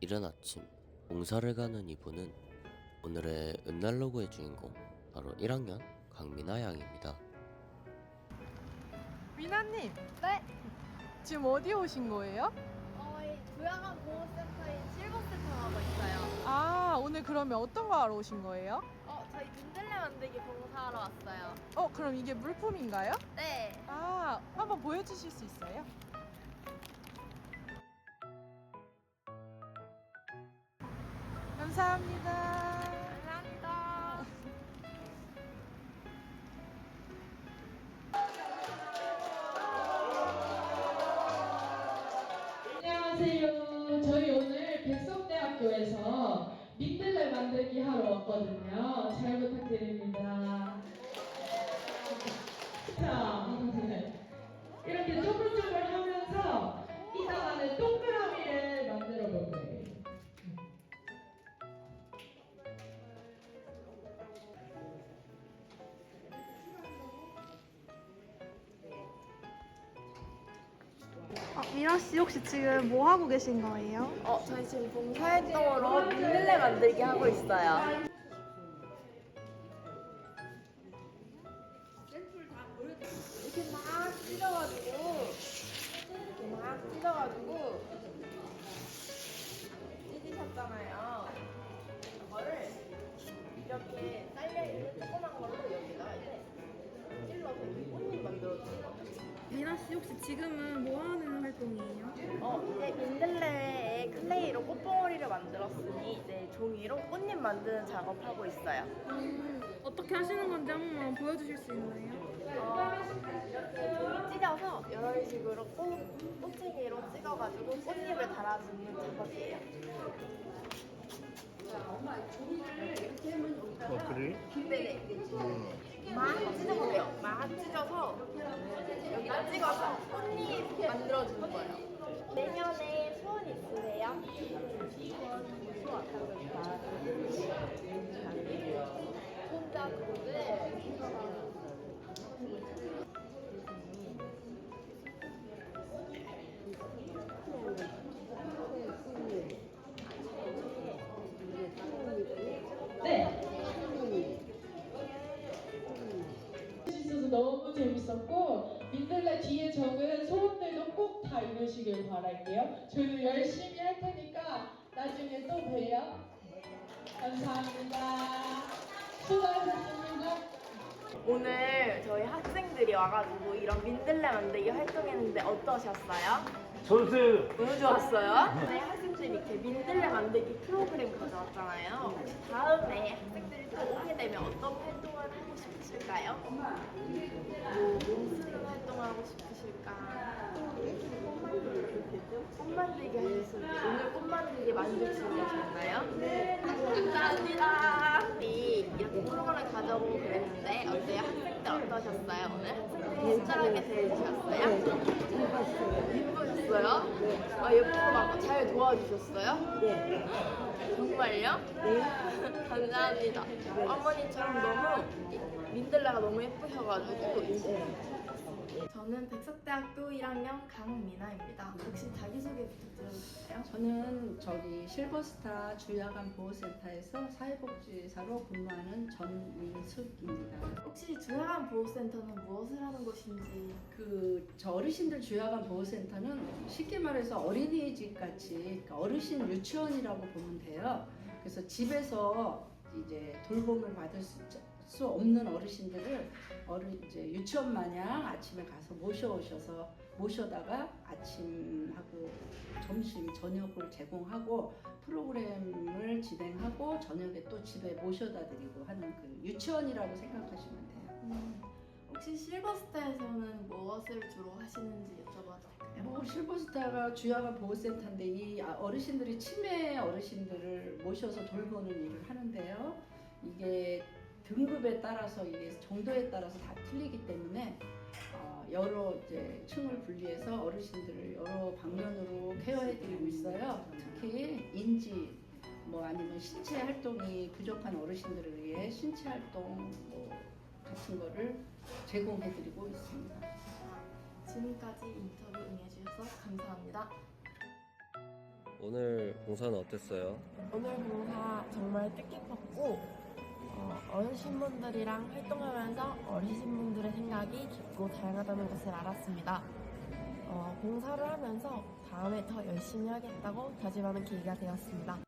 이른 아침 봉사를 가는 이분은 오늘의 은날로그의 주인공 바로 1학년 강민아 양입니다. 미나님 네, 지금 어디 오신 거예요? 어, 이 조양한 보호센터인 실버센터 가고 있어요. 아 오늘 그러면 어떤 거 하러 오신 거예요? 어, 저희 민들레 만들기 봉사하러 왔어요. 어 그럼 이게 물품인가요? 네. 아 한번 보여주실 수 있어요? 감사합니다. 감사합니다. 안녕하세요. 저희 오늘 백석대학교에서 민들레 만들기 하러 왔거든요. 잘 부탁드립니다. 미라 씨 혹시 지금 뭐 하고 계신 거예요? 어, 저희 지금 봉사활동으로 민들레 만들기 하고 있어요. 이렇게 막 찢어가지고 이렇게 막 찢어가지고 찢으셨잖아요. 이거를 이렇게 딸려 있는 조그만 걸로 여기다 이제 찔러서 이렇게 꽃잎 만들어주는 거예요. 미라 씨 혹시 지금은 뭐 하는 활동이에요? 어, 이제 민들레에 클레이로 꽃봉오리를 만들었으니 이제 종이로 꽃잎 만드는 작업하고 있어요. 어떻게 하시는 건지 한 번만 보여주실 수 있나요? 어, 종이 찢어서 이런 식으로 꽃, 꽃쟁이로 찍어가지고 꽃잎을 달아주는 작업이에요. 네네. 막 찢어보세요. 막 찢어서 여기다 찍어서 꽃잎 만들어주는 거예요. 내년에 소원 있으세요? 소원, 혼자 그거를 네. 뒤에 적은 소원들도 꼭 다 이루시길 바랄게요. 저희도 열심히 할 테니까 나중에 또 봬요. 감사합니다. 수고하셨습니다. 오늘 저희 학생들이 와가지고 이런 민들레 만들기 활동했는데 어떠셨어요? 선수 너무 좋았어요. 네, 학생들이 이렇게 민들레 만들기 프로그램 가져왔잖아요. 혹시 다음에 학생들이 또 오게 되면 어떤 활동을 하고 싶으실까요? 뭐, 무슨 활동을 하고 싶으실까? 꽃 만들기 하셨을 때 오늘 꽃 만들기 만들 수 있으셨나요? 네. 감사합니다. 우리 이렇게 프로그램 가져오고 그랬는데 어때요? 학생들 어떠셨어요 오늘? 친절하게 대해주셨어요? 예쁘셨어요? 아, 예쁘고 막잘 도와주셨어요? 네. 정말요? 네. 감사합니다. 어머니처럼 너무 민들레가 너무 예쁘셔가지고 저는 백석대학교 1학년 강민아입니다. 혹시 자기소개 부탁드려도 될까요? 저는 저기 실버스타 주야간 보호센터에서 사회복지사로 근무하는 전민숙입니다. 혹시 주야간 보호센터는 무엇을 하는 곳인지 그 저 어르신들 주야간 보호센터는 쉽게 말해서 어린이집 같이 그러니까 어르신 유치원이라고 보면 돼요. 그래서 집에서 이제 돌봄을 받을 수, 수 없는 어르신들을 어른 이제 유치원 마냥 아침에 가서 모셔오셔서 모셔다가 아침하고 점심 저녁을 제공하고 프로그램을 진행하고 저녁에 또 집에 모셔다 드리고 하는 그 유치원이라고 생각하시면 돼요. 혹시 실버스타에서는 무엇을 주로 하시는지 여쭤봐도 될까요? 뭐 실버스타가 주야간 보호센터인데 이 아- 어르신들이 치매 어르신들을 모셔서 돌보는 일을 하는데요. 이게 등급에 따라서 이게 정도에 따라서 다 틀리기 때문에 어, 여러 이제 층을 분리해서 어르신들을 여러 방면으로 케어해드리고 있어요. 특히 인지 뭐 아니면 신체 활동이 부족한 어르신들을 위해 신체 활동 뭐 같은 거를 제공해드리고 있습니다. 지금까지 인터뷰 응해주셔서 감사합니다. 오늘 봉사는 어땠어요? 오늘 봉사 정말 뜻깊었고 어, 어르신분들이랑 활동하면서 어르신분들의 생각이 깊고 다양하다는 것을 알았습니다. 어, 봉사를 하면서 다음에 더 열심히 하겠다고 다짐하는 계기가 되었습니다.